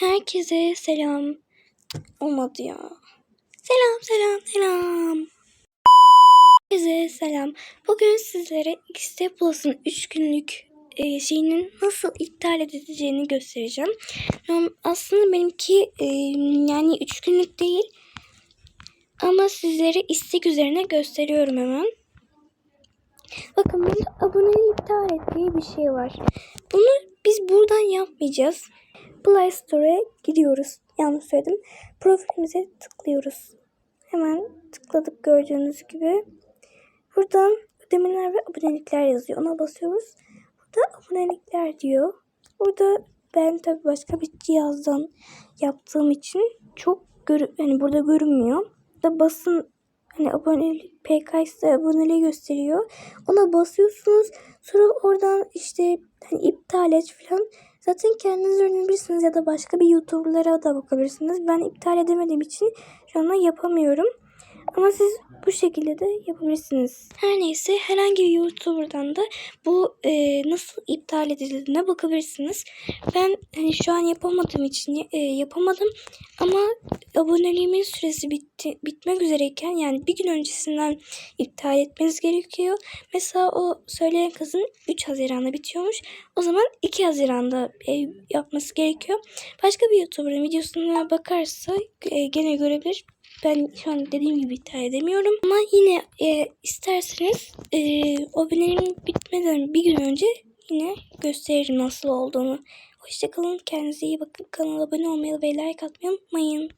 Herkese selam. Olmadı ya. Selam selam selam. Herkese selam. Bugün sizlere XT Plus'ın 3 günlük e, şeyinin nasıl iptal edileceğini göstereceğim. Aslında benimki e, yani 3 günlük değil. Ama sizlere istek üzerine gösteriyorum hemen. Bakın burada aboneyi iptal et diye bir şey var. Bunu buradan yapmayacağız. Play Store'a gidiyoruz. Yanlış söyledim. Profilimize tıklıyoruz. Hemen tıkladık gördüğünüz gibi. Buradan ödemeler ve abonelikler yazıyor. Ona basıyoruz. Burada abonelikler diyor. Burada ben tabii başka bir cihazdan yaptığım için çok gör hani burada görünmüyor. Da basın hani abonelik PKS aboneliği gösteriyor. Ona basıyorsunuz. Sonra oradan işte hani iptal et falan. Zaten kendiniz öğrenebilirsiniz ya da başka bir YouTuber'lara da bakabilirsiniz. Ben iptal edemediğim için şu anda yapamıyorum. Ama siz bu şekilde de yapabilirsiniz. Her neyse herhangi bir YouTuber'dan da bu e, nasıl iptal edildiğine bakabilirsiniz. Ben hani şu an yapamadığım için e, yapamadım. Ama aboneliğimin süresi bitti, bitmek üzereyken yani bir gün öncesinden iptal etmeniz gerekiyor. Mesela o söyleyen kızın 3 Haziran'da bitiyormuş. O zaman 2 Haziran'da e, yapması gerekiyor. Başka bir YouTuber'ın videosuna bakarsa e, gene görebilir. Ben şu an dediğim gibi iptal edemiyorum. Ama yine e, isterseniz e, aboneliğim bitmeden bir gün önce yine gösteririm nasıl olduğunu. Hoşçakalın. Kendinize iyi bakın. Kanala abone olmayı ve like atmayı unutmayın.